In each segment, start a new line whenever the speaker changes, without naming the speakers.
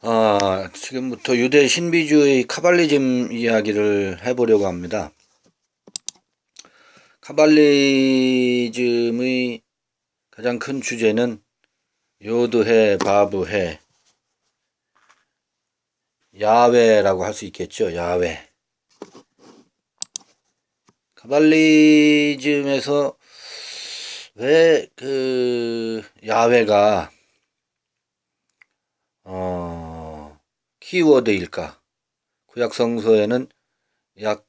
아, 지금부터 유대 신비주의 카발리즘 이야기를 해보려고 합니다. 카발리즘의 가장 큰 주제는 요드해, 바브해, 야외라고 할 수 있겠죠. 야외. 카발리즘에서 왜 그 야외가 어, 키워드일까? 구약 성서에는 약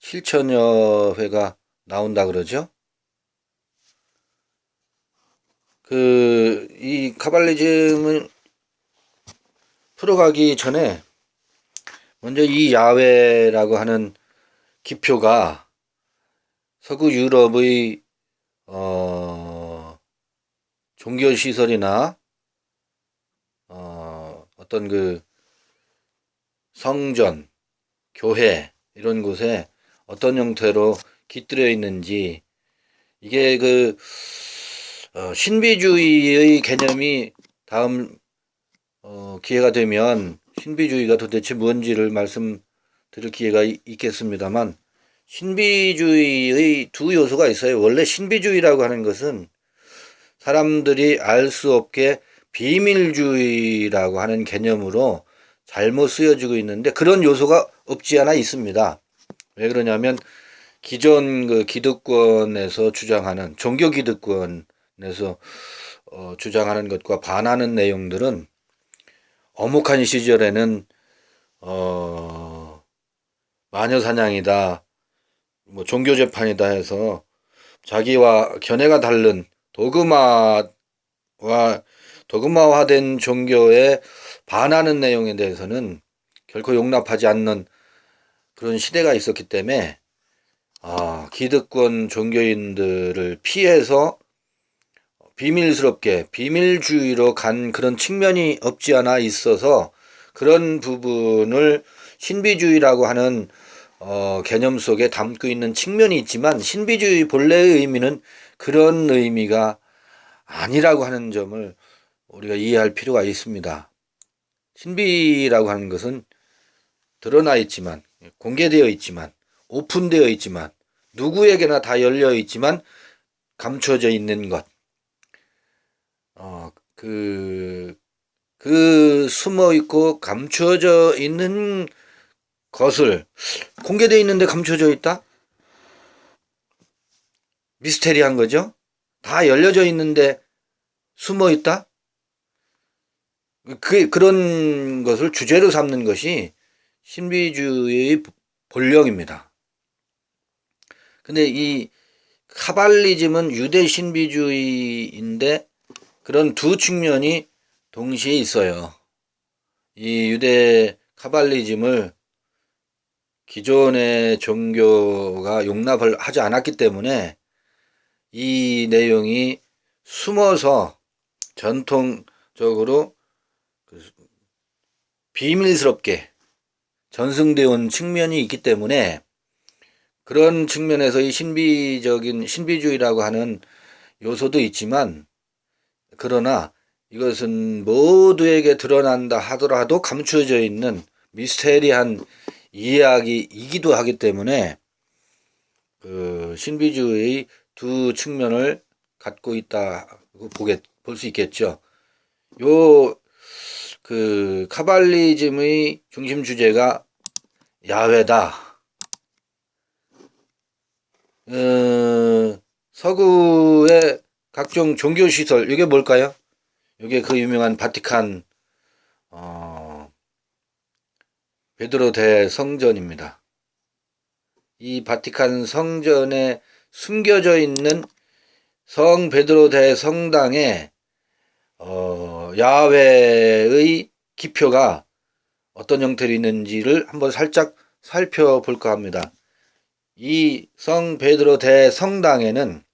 7천여 회가 나온다 그러죠. 그, 이 카발리즘을 풀어가기 전에 먼저 이 야외라고 하는 기표가 서구 유럽의 어, 종교 시설이나 어, 어떤 그 성전, 교회 이런 곳에 어떤 형태로 깃들여 있는지 이게 그 어, 신비주의의 개념이 다음 어, 기회가 되면 신비주의가 도대체 뭔지를 말씀드릴 기회가 이- 있겠습니다만 신비주의의 두 요소가 있어요. 원래 신비주의라고 하는 것은 사람들이 알 수 없게 비밀주의라고 하는 개념으로 잘못 쓰여지고 있는데 그런 요소가 없지 않아 있습니다. 왜 그러냐면 기존 그 기득권에서 주장하는 종교 기득권에서 어, 주장하는 것과 반하는 내용들은 어묵한 시절에는 어, 마녀 사냥이다, 뭐 종교 재판이다 해서 자기와 견해가 다른 도그마와 도그마화된 종교에 반하는 내용에 대해서는 결코 용납하지 않는 그런 시대가 있었기 때문에 아, 기득권 종교인들을 피해서 비밀스럽게 비밀주의로 간 그런 측면이 없지 않아 있어서 그런 부분을 신비주의라고 하는 어, 개념 속에 담고 있는 측면이 있지만 신비주의 본래의 의미는 그런 의미가 아니라고 하는 점을 우리가 이해할 필요가 있습니다. 신비라고 하는 것은 드러나 있지만 공개되어 있지만 오픈되어 있지만 누구에게나 다 열려 있지만 감춰져 있는 것. 어, 그, 그 숨어 있고 감춰져 있는 것을 공개되어 있는데 감춰져 있다? 미스테리한 거죠? 다 열려져 있는데 숨어 있다? 그, 그런 것을 주제로 삼는 것이 신비주의의 본령입니다. 근데 이 카발리즘은 유대 신비주의인데 그런 두 측면이 동시에 있어요. 이 유대 카발리즘을 기존의 종교가 용납을 하지 않았기 때문에 이 내용이 숨어서 전통적으로 그 비밀스럽게 전승되어 온 측면이 있기 때문에 그런 측면에서 이 신비적인 신비주의라고 하는 요소도 있지만 그러나 이것은 모두에게 드러난다 하더라도 감추어져 있는 미스테리한 이야기이기도 하기 때문에 그 신비주의의 두 측면을 갖고 있다고 보게 볼 수 있겠죠. 요 그 카발리즘의 중심 주제가 야외다. 어, 서구의 각종 종교 시설 이게 뭘까요? 이게 그 유명한 바티칸 어, 베드로 대 성전입니다. 이 바티칸 성전에 숨겨져 있는 성 베드로 대 성당에 어, 야외의 기표가 어떤 형태로 있는지를 한번 살짝 살펴볼까 합니다. 이 성 베드로 대성당에는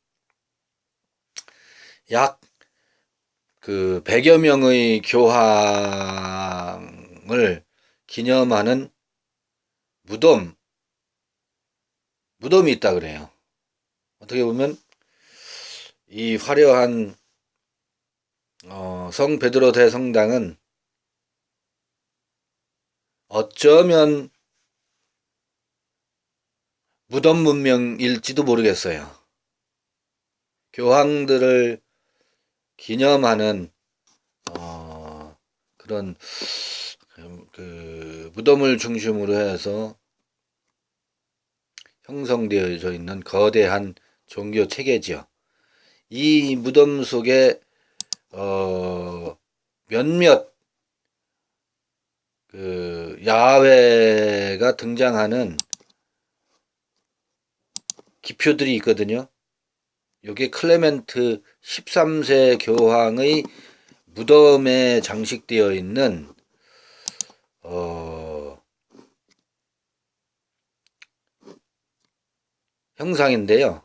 약 그 100여 명의 교황을 기념하는 무덤, 무덤이 있다 그래요. 어떻게 보면 이 화려한 어, 성 베드로 대성당은 어쩌면 무덤 문명일지도 모르겠어요. 교황들을 기념하는 어, 그런 그 무덤을 중심으로 해서 형성되어져 있는 거대한 종교 체계지요. 이 무덤 속에 어, 몇몇 그 야훼가 등장하는 기표들이 있거든요. 요게 클레멘트 13세 교황의 무덤에 장식되어 있는 어, 형상인데요.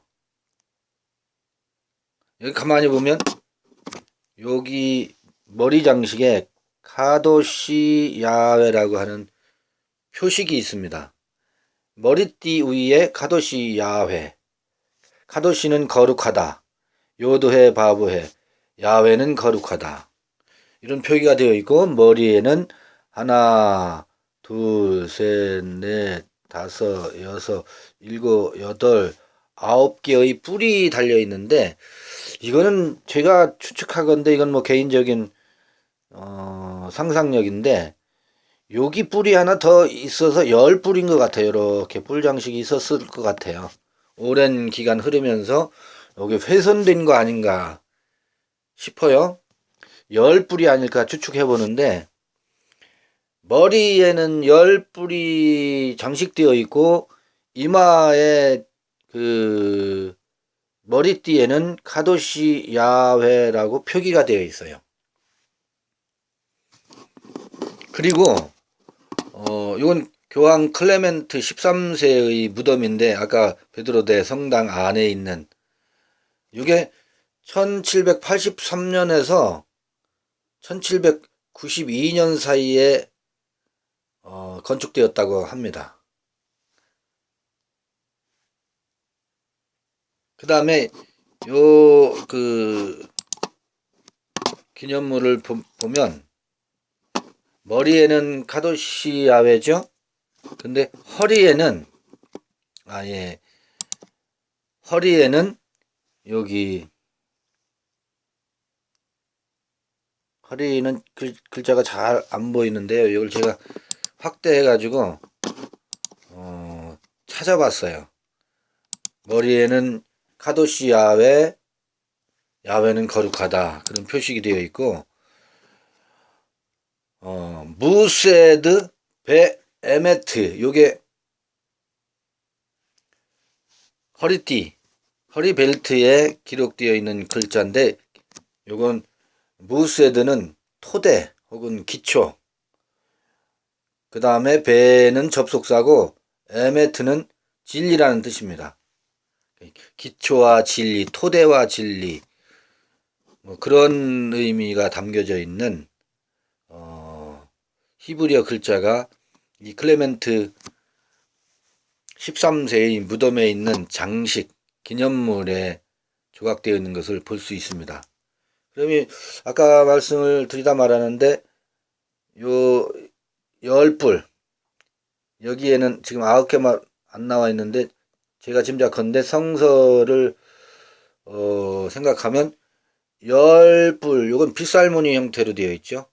여기 가만히 보면 여기 머리 장식에 카도시 야훼라고 하는 표식이 있습니다. 머리띠 위에 카도시 야훼. 카도시는 거룩하다. 요도해 바보해. 야훼는 거룩하다. 이런 표기가 되어 있고 머리에는 하나, 둘, 셋, 넷, 다섯, 여섯, 일곱, 여덟, 아홉 개의 뿔이 달려 있는데 이거는 제가 추측하건데 이건 뭐 개인적인 어, 상상력인데 여기 뿔이 하나 더 있어서 열 뿔인 것 같아요. 이렇게 뿔 장식이 있었을 것 같아요. 오랜 기간 흐르면서 여기 훼손된 거 아닌가 싶어요. 열 뿔이 아닐까 추측해 보는데 머리에는 열 뿔이 장식되어 있고 이마에 그 머리띠에는 카도시 야훼라고 표기가 되어 있어요. 그리고 어 이건 교황 클레멘트 13세의 무덤인데 아까 베드로대 성당 안에 있는 이게 1783년에서 1792년 사이에 어, 건축되었다고 합니다. 그 다음에 요 그 기념물을 보, 보면 머리에는 카도시 야외죠. 근데 허리에는 아예 허리에는 여기 허리는 글, 글자가 잘 안 보이는데요. 이걸 제가 확대해 가지고 어, 찾아봤어요. 머리에는 카도시 야외 야외는 거룩하다 그런 표식이 되어 있고 어, 무세드 베 에메트 요게 허리띠 허리 벨트에 기록되어 있는 글자인데 요건 무세드는 토대 혹은 기초 그 다음에 베는 접속사고 에메트는 진리라는 뜻입니다. 기초와 진리, 토대와 진리 뭐 그런 의미가 담겨져 있는 어, 히브리어 글자가 이 클레멘트 13세의 무덤에 있는 장식 기념물에 조각되어 있는 것을 볼 수 있습니다. 그러면 아까 말씀을 드리다 말하는데 요 열불 여기에는 지금 아홉 개만 안 나와 있는데 제가 짐작컨대 성서를 어, 생각하면 열불 요건 빗살무늬 형태로 되어 있죠.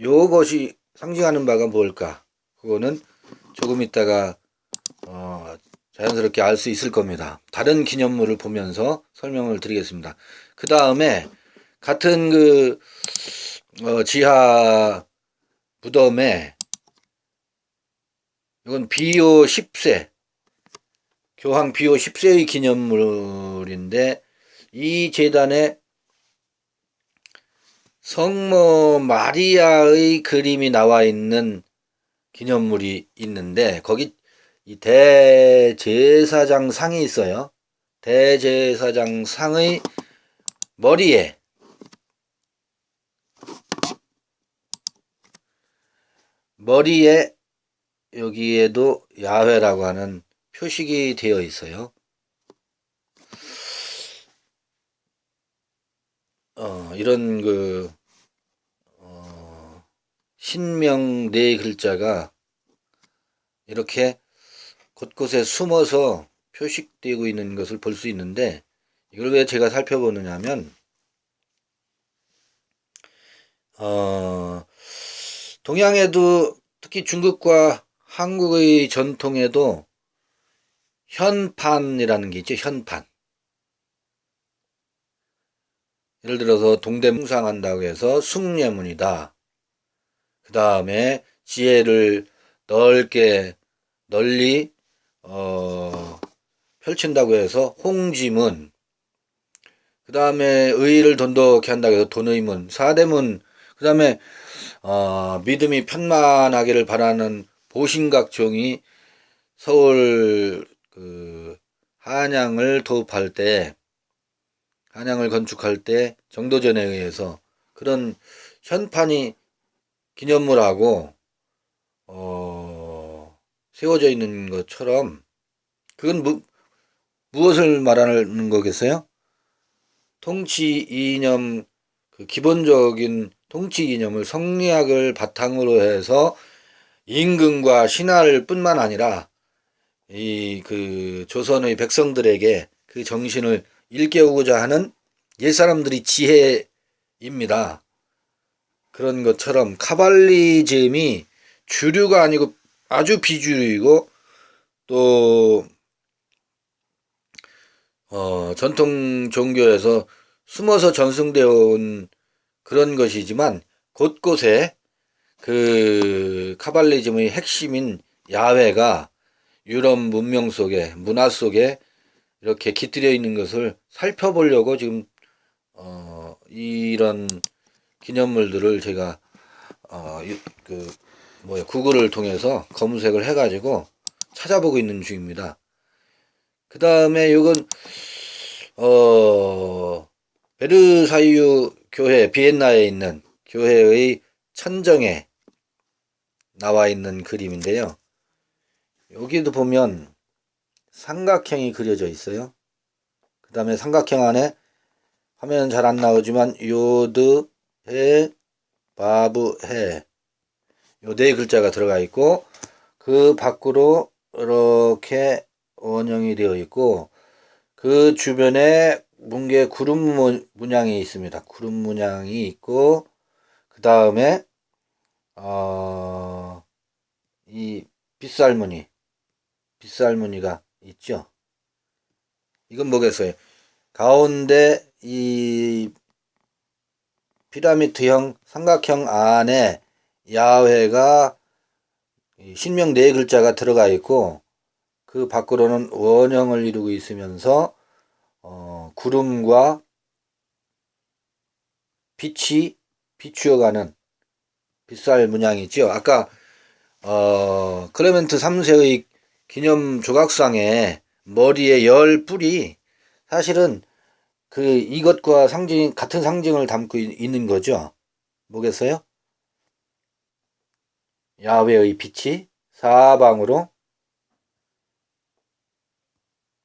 요것이 상징하는 바가 뭘까? 그거는 조금 있다가 어, 자연스럽게 알 수 있을 겁니다. 다른 기념물을 보면서 설명을 드리겠습니다. 그 다음에 같은 그 어, 지하 무덤에 이건 비오 10세 교황 비오 10세의 기념물인데 이 재단에 성모 마리아의 그림이 나와 있는 기념물이 있는데 거기 이 대제사장 상이 있어요. 대제사장 상의 머리에 머리에 여기에도 야훼라고 하는 표식이 되어 있어요. 어, 이런 그, 어, 신명 네 글자가 이렇게 곳곳에 숨어서 표식되고 있는 것을 볼 수 있는데 이걸 왜 제가 살펴보느냐 하면 어, 동양에도 특히 중국과 한국의 전통에도 현판이라는 게 있죠. 현판. 예를 들어서 동대문상한다고 해서 숭례문이다. 그 다음에 지혜를 넓게 널리 어, 펼친다고 해서 홍지문. 그 다음에 의의를 돈독히 한다고 해서 돈의문, 사대문. 그 다음에 어, 믿음이 편만하기를 바라는 보신각종이 서울 그 한양을 도읍할 때 한양을 건축할 때 정도전에 의해서 그런 현판이 기념물하고 어, 세워져 있는 것처럼 그건 무, 무엇을 말하는 거겠어요? 통치 이념 그 기본적인 통치 이념을 성리학을 바탕으로 해서 임금과 신하를 뿐만 아니라 이 그 조선의 백성들에게 그 정신을 일깨우고자 하는 옛사람들이 지혜입니다. 그런 것처럼 카발리즘이 주류가 아니고 아주 비주류이고 또 어, 전통 종교에서 숨어서 전승되어 온 그런 것이지만 곳곳에 그 카발리즘의 핵심인 야훼가 유럽 문명 속에 문화 속에 이렇게 깃들여 있는 것을 살펴보려고 지금 어 이런 기념물들을 제가 어그 뭐야 구글을 통해서 검색을 해가지고 찾아보고 있는 중입니다. 그 다음에 이건 어 베르사유 교회 비엔나에 있는 교회의 천정에 나와 있는 그림인데요. 여기도 보면 삼각형이 그려져 있어요. 그 다음에 삼각형 안에 화면은 잘 안 나오지만 요드, 해, 바브, 해. 요 네 글자가 들어가 있고 그 밖으로 이렇게 원형이 되어 있고 그 주변에 뭉게 구름 문- 문양이 있습니다. 구름 문양이 있고 그 다음에 어, 이 빗살무늬 빗살무늬가 있죠. 이건 뭐겠어요? 가운데 이 피라미드형 삼각형 안에 야훼가 이 신명 네 글자가 들어가 있고 그 밖으로는 원형을 이루고 있으면서 어, 구름과 빛이 비추어가는 빗살 문양이 있죠. 아까 어, 클레멘트 3세의 기념 조각상에 머리에 열 뿔이 사실은 그 이것과 상징 같은 상징을 담고 있- 있는 거죠. 뭐겠어요? 야훼의 빛이 사방으로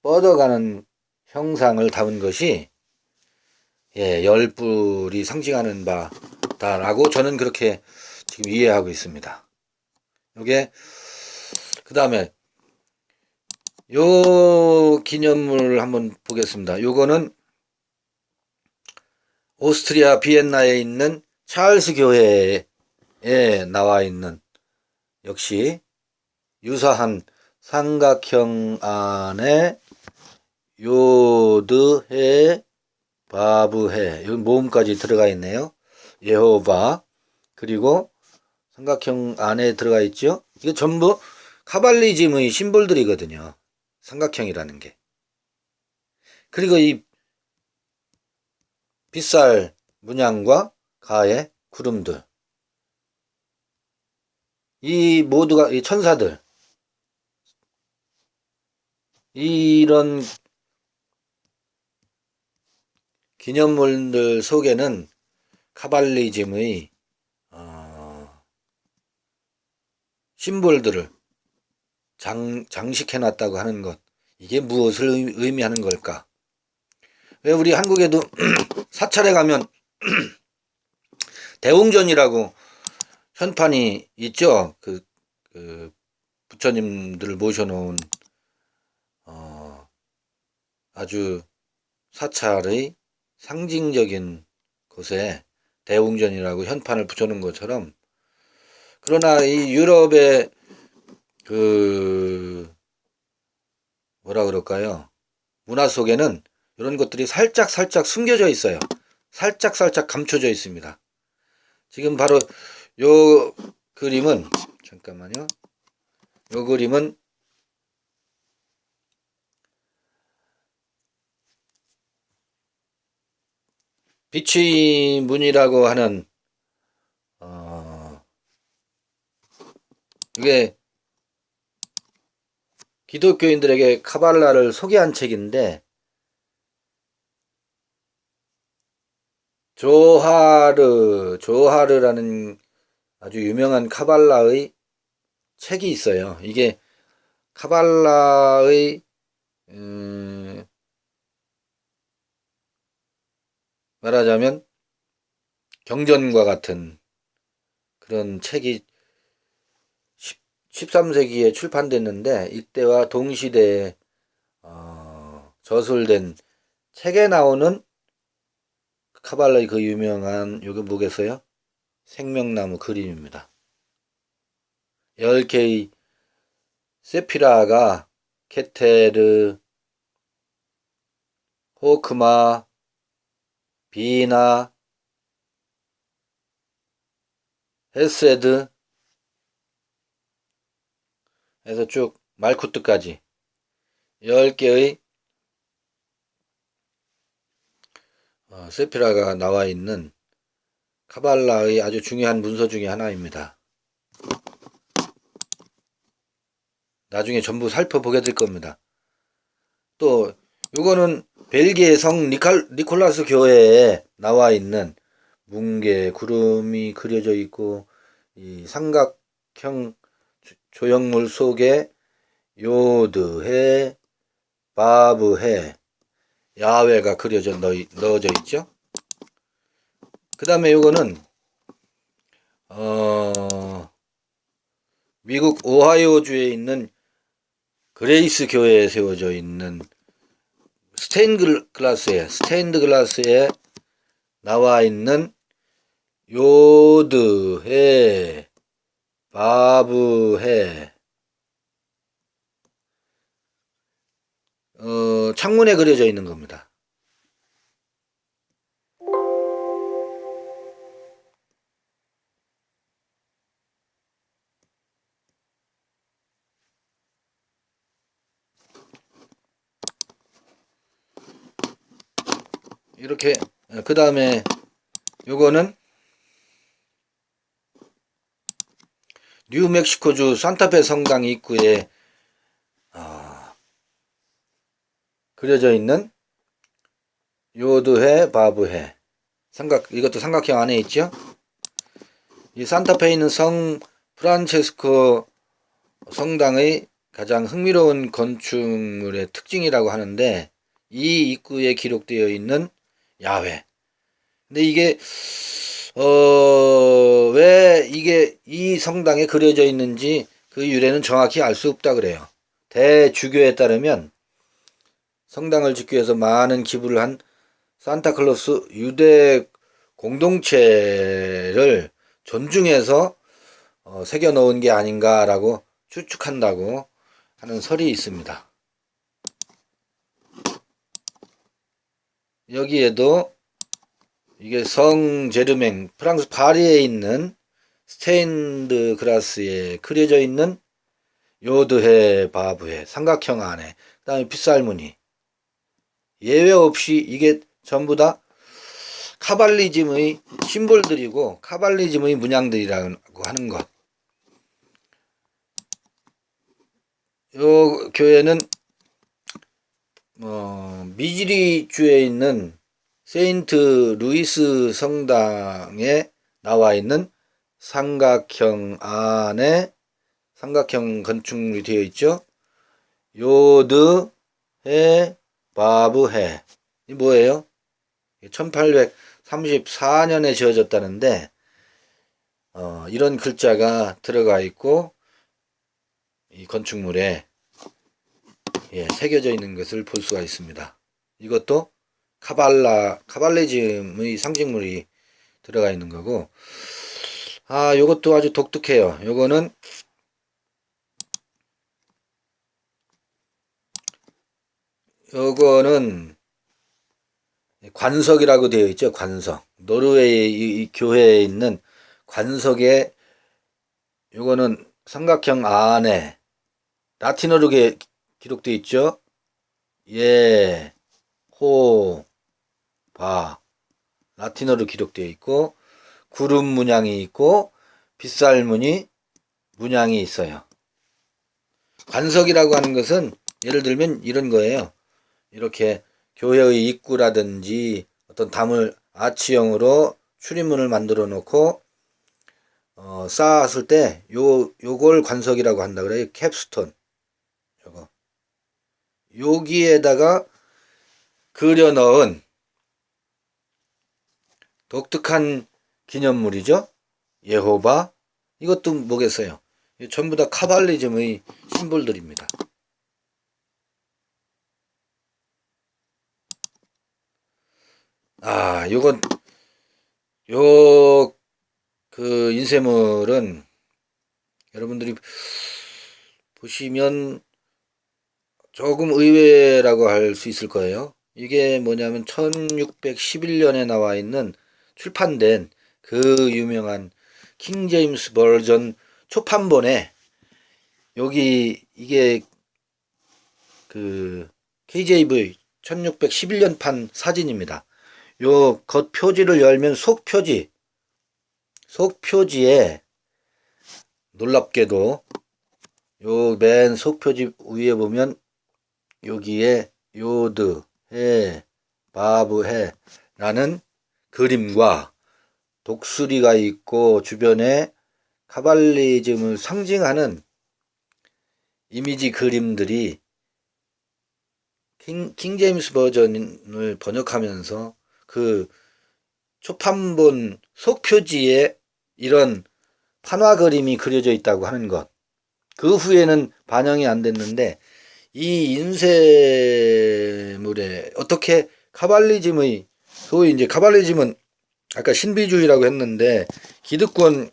뻗어가는 형상을 담은 것이 예, 열불이 상징하는 바다라고 저는 그렇게 지금 이해하고 있습니다. 요게 그 다음에 요 기념물을 한번 보겠습니다. 요거는 오스트리아 비엔나에 있는 찰스 교회에 나와 있는 역시 유사한 삼각형 안에 요드해 바브해 여기 모음까지 들어가 있네요. 예호바 그리고 삼각형 안에 들어가 있죠. 이게 전부 카발리즘의 심볼들이거든요. 삼각형이라는 게. 그리고 이 빗살 문양과 가의 구름들. 이 모두가 이 천사들. 이런 기념물들 속에는 카발리즘의 심볼들을 장, 장식해 놨다고 하는 것 이게 무엇을 의- 의미하는 걸까? 왜 우리 한국에도 사찰에 가면 대웅전이라고 현판이 있죠. 그, 그 부처님들을 모셔놓은 어, 아주 사찰의 상징적인 곳에 대웅전이라고 현판을 붙여놓은 것처럼 그러나 이 유럽의 그 뭐라 그럴까요? 문화 속에는 이런 것들이 살짝 살짝 숨겨져 있어요. 살짝 살짝 감춰져 있습니다. 지금 바로 요 그림은 잠깐만요. 요 그림은 빛의 문이라고 하는 이게 기독교인들에게 카발라를 소개한 책인데 조하르 조하르라는 아주 유명한 카발라의 책이 있어요. 이게 카발라의 음, 말하자면 경전과 같은 그런 책이 13세기에 출판됐는데 이때와 동시대에 어, 저술된 책에 나오는 카발라의 그 유명한 요게 뭐겠어요? 생명나무 그림입니다. 10개의 세피라가 케테르, 호크마, 비나, 헤세드 해서 쭉 말쿠트까지 10개의 어, 세피라가 나와 있는 카발라의 아주 중요한 문서 중의 하나입니다. 나중에 전부 살펴보게 될 겁니다. 또 이거는 벨기에 성 니칼, 니콜라스 교회에 나와 있는 뭉게 구름이 그려져 있고 이 삼각형 조형물 속에 요드해 바브해 야외가 그려져 넣, 넣어져 있죠. 그 다음에 요거는 어, 미국 오하이오주에 있는 그레이스 교회에 세워져 있는 스테인드 글라스에 스테인드 글라스에 나와 있는 요드해 바브해 어, 창문에 그려져 있는 겁니다. 이렇게 그 다음에 요거는 뉴멕시코주 산타페 성당 입구에 어, 그려져 있는 요드해 바브해 삼각 이것도 삼각형 안에 있죠. 이 산타페에 있는 성 프란체스코 성당의 가장 흥미로운 건축물의 특징이라고 하는데 이 입구에 기록되어 있는 야외. 근데 이게 어, 왜 이게 이 성당에 그려져 있는지 그 유래는 정확히 알 수 없다 그래요. 대주교에 따르면 성당을 짓기 위해서 많은 기부를 한 산타클로스 유대 공동체를 존중해서 어, 새겨 놓은 게 아닌가라고 추측한다고 하는 설이 있습니다. 여기에도 이게 성 제르맹 프랑스 파리에 있는 스테인드 그라스에 그려져 있는 요드해 바브해 삼각형 안에 그 다음에 핏살무늬 예외 없이 이게 전부 다 카발리즘의 심볼들이고 카발리즘의 문양들이라고 하는 것. 요 교회는 어, 미지리주에 있는 세인트 루이스 성당에 나와 있는 삼각형 안에 삼각형 건축물이 되어 있죠. 요드 해 바브 해. 이 뭐예요? 1834년에 지어졌다는데 어, 이런 글자가 들어가 있고 이 건축물에 예, 새겨져 있는 것을 볼 수가 있습니다. 이것도 카발라 카발리즘의 상징물이 들어가 있는 거고 아 요것도 아주 독특해요. 요거는 요거는 관석이라고 되어 있죠. 관석. 노르웨이 교회에 있는 관석에 요거는 삼각형 안에 라틴어로 게- 기록되어 있죠. 예, 호, 바. 라틴어로 기록되어 있고 구름 문양이 있고 빗살 무늬 문양이 있어요. 관석이라고 하는 것은 예를 들면 이런 거예요. 이렇게 교회의 입구라든지 어떤 담을 아치형으로 출입문을 만들어 놓고 어, 쌓았을 때 요 요걸 관석이라고 한다 그래요. 캡스톤. 요거. 여기에다가 그려 넣은 독특한 기념물이죠. 예호바. 이것도 뭐겠어요? 전부 다 카발리즘의 심볼들입니다. 아, 요건 요 그 인쇄물은 여러분들이 보시면 조금 의외라고 할 수 있을 거예요. 이게 뭐냐면 1611년에 나와 있는 출판된 그 유명한 킹 제임스 버전 초판본에 여기 이게 그 KJV 1611년판 사진입니다. 요 겉 표지를 열면 속 표지 속 표지에 놀랍게도 요 맨 속 표지 위에 보면 여기에 요드 해 바브 해라는 그림과 독수리가 있고 주변에 카발리즘을 상징하는 이미지 그림들이 킹, 킹 제임스 버전을 번역하면서 그 초판본 속표지에 이런 판화 그림이 그려져 있다고 하는 것. 그 후에는 반영이 안 됐는데 이 인쇄물에 어떻게 카발리즘의 소위 이제 카발리즘은 아까 신비주의라고 했는데 기득권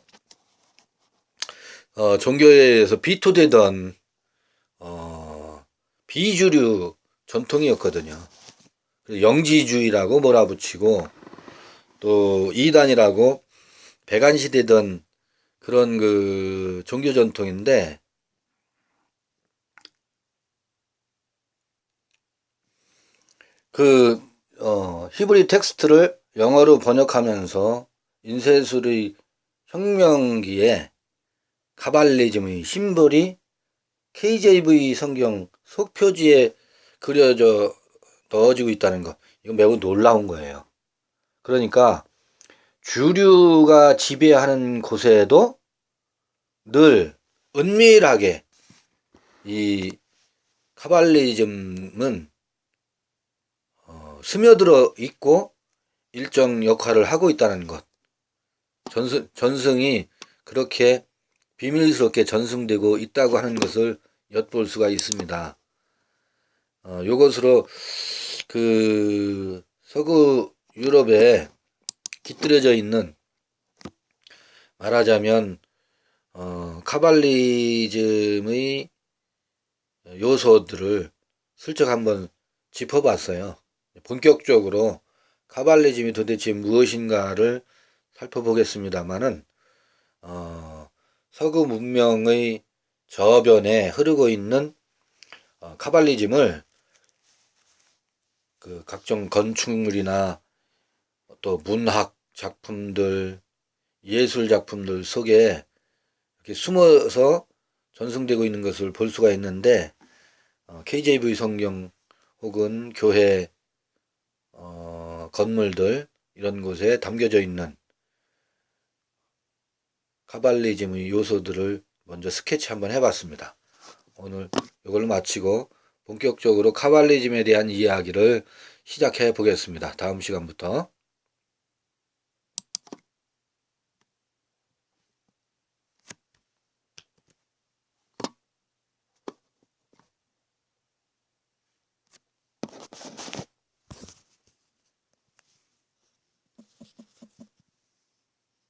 어, 종교에서 비토되던 어, 비주류 전통이었거든요. 영지주의라고 몰아붙이고 또 이단이라고 배관시되던 그런 그 종교 전통인데 그 어, 히브리 텍스트를 영어로 번역하면서 인쇄술의 혁명기에 카발리즘의 심볼이 KJV 성경 속표지에 그려져 넣어지고 있다는 것. 이건 매우 놀라운 거예요. 그러니까 주류가 지배하는 곳에도 늘 은밀하게 이 카발리즘은 어, 스며들어 있고 일정 역할을 하고 있다는 것. 전승, 전승이 그렇게 비밀스럽게 전승되고 있다고 하는 것을 엿볼 수가 있습니다. 어, 요것으로 그 서구 유럽에 깃들여져 있는 말하자면 어, 카발리즘의 요소들을 슬쩍 한번 짚어봤어요. 본격적으로 카발리즘이 도대체 무엇인가를 살펴보겠습니다만은 어, 서구 문명의 저변에 흐르고 있는 어, 카발리즘을 그 각종 건축물이나 또 문학 작품들, 예술 작품들 속에 이렇게 숨어서 전승되고 있는 것을 볼 수가 있는데 어, KJV 성경 혹은 교회 어, 건물들 이런 곳에 담겨져 있는 카발리즘의 요소들을 먼저 스케치 한번 해봤습니다. 오늘 이걸로 마치고 본격적으로 카발리즘에 대한 이야기를 시작해 보겠습니다. 다음 시간부터.